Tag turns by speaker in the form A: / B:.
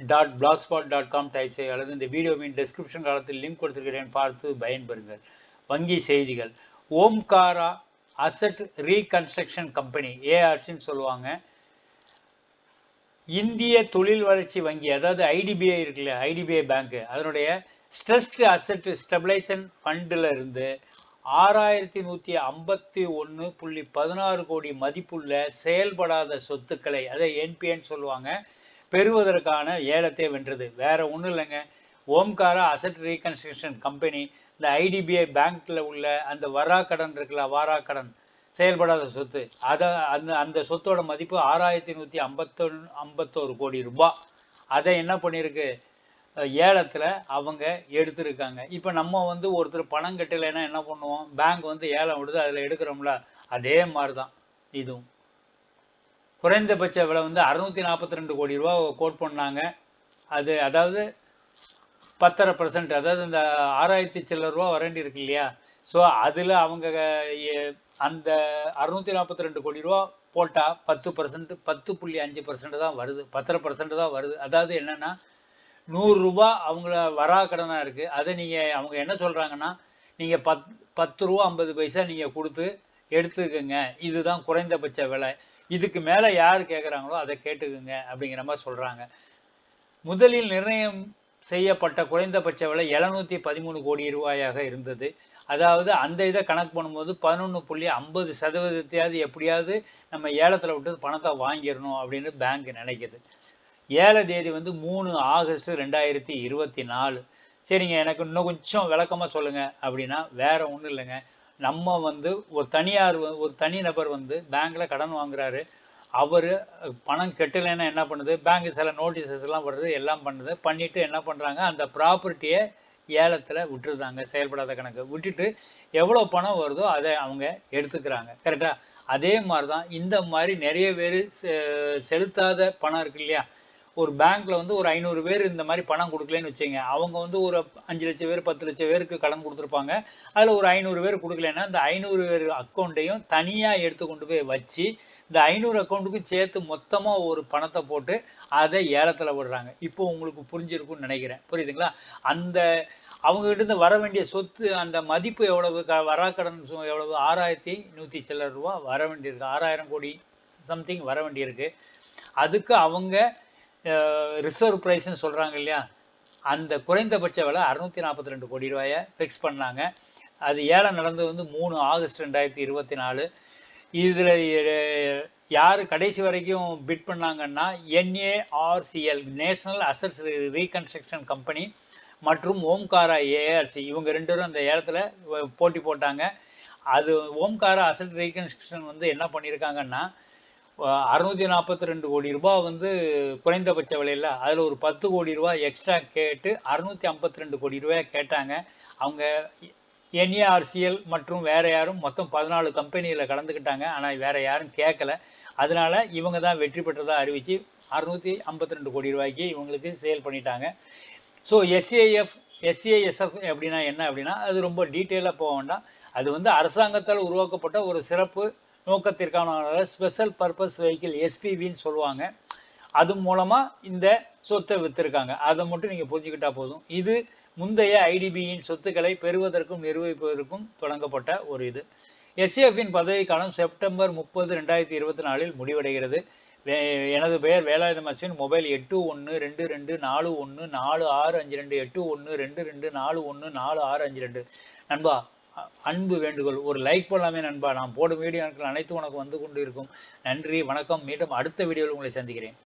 A: dot blog spot dot com type செய்ய அல்லது இந்த வீடியோவின் டெஸ்கிரிப்ஷன் காலத்தில் லிங்க் கொடுத்துருக்கிறேன் பார்த்து பயன்பெறுங்கள். வங்கி செய்திகள். ஓம்காரா அசட் ரீகன்ஸ்ட்ரக்ஷன் கம்பெனி ஏஆர்சின்னு சொல்லுவாங்க. இந்திய தொழில் வளர்ச்சி வங்கி அதாவது ஐடிபிஐ இருக்குல்ல ஐடிபிஐ பேங்க்கு அதனுடைய ஸ்ட்ரெஸ்டு அசட் ஸ்டெபிலைசன் ஃபண்டில் இருந்து ஆறாயிரத்தி நூற்றி ஐம்பத்தி ஒன்று புள்ளி பதினாறு கோடி மதிப்புள்ள செயல்படாத சொத்துக்களை அதை என்பிஎன்னு சொல்லுவாங்க. பெறுவதற்கான ஏலத்தை வென்றது. வேற ஒன்றும் இல்லைங்க. ஓம்காரா அசட் ரீகன்ஸ்ட்ரக்ஷன் கம்பெனி இந்த ஐடிபிஐ பேங்க்ல உள்ள அந்த வராக்கடன் இருக்குல்ல வாராக்கடன் செயல்படாத சொத்து அதை அந்த அந்த சொத்தோட மதிப்பு ஆறாயிரத்தி நூற்றி ஐம்பத்தொன்று ஐம்பத்தோரு கோடி ரூபாய் அதை என்ன பண்ணியிருக்கு? ஏலத்தில் அவங்க எடுத்திருக்காங்க. இப்போ நம்ம வந்து ஒருத்தர் பணம் கட்டலைன்னா என்ன பண்ணுவோம்? பேங்க் வந்து ஏலம் விடுது அதில் எடுக்கிறோம்ல. அதே மாதிரி தான் இதுவும். குறைந்தபட்ச விலை வந்து அறுநூத்தி நாற்பத்தி ரெண்டு கோடி ரூபா கோட் பண்ணாங்க. அது அதாவது பத்தரை பர்சன்ட் அதாவது இந்த ஆறாயிரத்தி சில்லர் ரூபா வரண்டி இருக்கு இல்லையா? ஸோ அதில் அவங்க அந்த அறுநூத்தி நாற்பத்தி ரெண்டு கோடி ரூபா போட்டால் பத்து பர்சன்ட் பத்து புள்ளி அஞ்சு பர்சன்ட் தான் வருது. பத்தரை பர்சன்ட் தான் வருது. அதாவது என்னென்னா நூறுரூபா அவங்கள வரா கடனாக இருக்குது அதை நீங்கள் அவங்க என்ன சொல்கிறாங்கன்னா நீங்கள் பத் பத்து ரூபா ஐம்பது பைசா நீங்கள் கொடுத்து எடுத்துக்கோங்க. இதுதான் குறைந்தபட்ச விலை. இதுக்கு மேலே யார் கேட்குறாங்களோ அதை கேட்டுக்குங்க அப்படிங்கிற மாதிரி சொல்கிறாங்க முதலில் நிர்ணயம் செய்யப்பட்ட குறைந்தபட்ச விலை எழுநூற்றி பதிமூணு கோடி ரூபாயாக இருந்தது. அதாவது அந்த இதை கணக்கு பண்ணும்போது பதினொன்று புள்ளி ஐம்பது சதவீதத்தையாவது எப்படியாவது நம்ம ஏலத்தில் விட்டு பணத்தை வாங்கிடணும் அப்படின்னு பேங்க் நினைக்குது. ஏழை தேதி வந்து மூணு ஆகஸ்ட் ரெண்டாயிரத்தி இருபத்தி நாலு. சரிங்க எனக்கு இன்னும் கொஞ்சம் விளக்கமாக சொல்லுங்கள் அப்படின்னா வேற ஒன்றும் இல்லைங்க. நம்ம வந்து ஒரு தனியார் ஒரு தனி நபர் வந்து பேங்க்கில் கடன் வாங்குறாரு. அவர் பணம் கட்டலைன்னா என்ன பண்ணுது? பேங்க் சில நோட்டீசஸ் எல்லாம் வருது எல்லாம் பண்ணுது. பண்ணிட்டு என்ன பண்ணுறாங்க அந்த ப்ராப்பர்ட்டியை ஏலத்தில் விட்டுருந்தாங்க செயல்படாத கணக்கு. விட்டுட்டு எவ்வளோ பணம் வருதோ அதை அவங்க எடுத்துக்கிறாங்க. கரெக்டாக அதே மாதிரி தான் இந்த மாதிரி நிறைய பேர் செலுத்தாத பணம் இருக்கு இல்லையா? ஒரு பேங்க்ல வந்து ஒரு ஐநூறு பேர் இந்த மாதிரி பணம் கொடுக்கலன்னு வச்சுங்க அவங்க வந்து ஒரு அஞ்சு லட்சம் பேர் பத்து லட்சம் பேருக்கு கடன் கொடுத்துருப்பாங்க. அதில் ஒரு ஐநூறு பேர் கொடுக்கலன்னா அந்த ஐநூறு பேர் அக்கௌண்ட்டையும் தனியாக எடுத்து கொண்டு போய் வச்சு இந்த ஐநூறு அக்கௌண்ட்டுக்கும் சேர்த்து மொத்தமாக ஒரு பணத்தை போட்டு அதை ஏலத்தில் விடுறாங்க. இப்போ உங்களுக்கு புரிஞ்சிருக்கும்னு நினைக்கிறேன். புரியுதுங்களா? அந்த அவங்ககிட்ட இருந்து வர வேண்டிய சொத்து அந்த மதிப்பு எவ்வளவு க வராக்கடன் எவ்வளவு? ஆறாயிரத்தி நூற்றி சில்லர் ரூபா வர வேண்டியிருக்கு. ஆறாயிரம் கோடி சம்திங் வர வேண்டியிருக்கு. அதுக்கு அவங்க ரிசர்வ் ப்ரைஸ்ன்னு சொல்கிறாங்க இல்லையா? அந்த குறைந்தபட்ச விலை அறுநூற்றி நாற்பத்தி ரெண்டு கோடி ரூபாயை ஃபிக்ஸ் பண்ணாங்க. அது ஏலம் நடந்தது வந்து மூணு ஆகஸ்ட் ரெண்டாயிரத்தி இருபத்தி நாலு. இதில் யார் கடைசி வரைக்கும் பிட் பண்ணாங்கன்னா NARCL national assets reconstruction company மற்றும் ஓம்காரா ஏஆர்சி இவங்க ரெண்டு பேரும் அந்த ஏலத்தில் போட்டி போட்டாங்க. அது ஓம்காரா அசட் ரீகன்ஸ்ட்ரக்ஷன் வந்து என்ன பண்ணியிருக்காங்கன்னா அறுநூத்தி நாற்பத்தி ரெண்டு கோடி ரூபாய் வந்து குறைந்தபட்ச விலையில் அதில் ஒரு பத்து கோடி ரூபாய் எக்ஸ்ட்ரா கேட்டு அறுநூத்தி ஐம்பத்தி ரெண்டு கோடி ரூபாய் கேட்டாங்க. அவங்க என்ஏஆர்சிஎல் மற்றும் வேற யாரும் மொத்தம் பதினாலு கம்பெனியில் கலந்துக்கிட்டாங்க. ஆனால் வேற யாரும் கேட்கல அதனால இவங்க தான் வெற்றி பெற்றதாக அறிவித்து அறுநூத்தி ஐம்பத்தி ரெண்டு கோடி ரூபாய்க்கு இவங்களுக்கு சேல் பண்ணிட்டாங்க. ஸோ எஸ்ஏஎஃப் எஸ்ஏஎஸ்எஃப் அப்படின்னா என்ன அப்படின்னா அது ரொம்ப டீட்டெயிலாக போக வேண்டாம். அது வந்து அரசாங்கத்தால் உருவாக்கப்பட்ட ஒரு சிறப்பு நோக்கத்திற்கான ஸ்பெஷல் பர்பஸ் வெஹிக்கிள் எஸ்பிவின்னு சொல்லுவாங்க. அது மூலமாக இந்த சொத்தை விற்றுருக்காங்க அதை மட்டும் நீங்கள் புரிஞ்சுக்கிட்டா போதும். இது முந்தைய ஐடிபியின் சொத்துக்களை பெறுவதற்கும் நிர்வகிப்பதற்கும் தொடங்கப்பட்ட ஒரு இது. எஸ்ஏஎஃபின் பதவிக்காலம் செப்டம்பர் முப்பது ரெண்டாயிரத்தி இருபத்தி நாலில் முடிவடைகிறது. எனது பெயர் வேலாயுதம் அஸ்வின் மொபைல் எட்டு ஒன்று ரெண்டு ரெண்டு நாலு ஒன்று நாலு ஆறு அஞ்சு ரெண்டு எட்டு ஒன்று ரெண்டு ரெண்டு நாலு ஒன்று நாலு ஆறு அஞ்சு ரெண்டு. நண்பா அன்பு வேண்டுகோள் ஒரு லைக் பண்ணலாமே நண்பா. நான் போடும் வீடியோ அனைத்து உனக்கு வந்து கொண்டு இருக்கும் நன்றி வணக்கம். மீண்டும் அடுத்த வீடியோவில் உங்களை சந்திக்கிறேன்.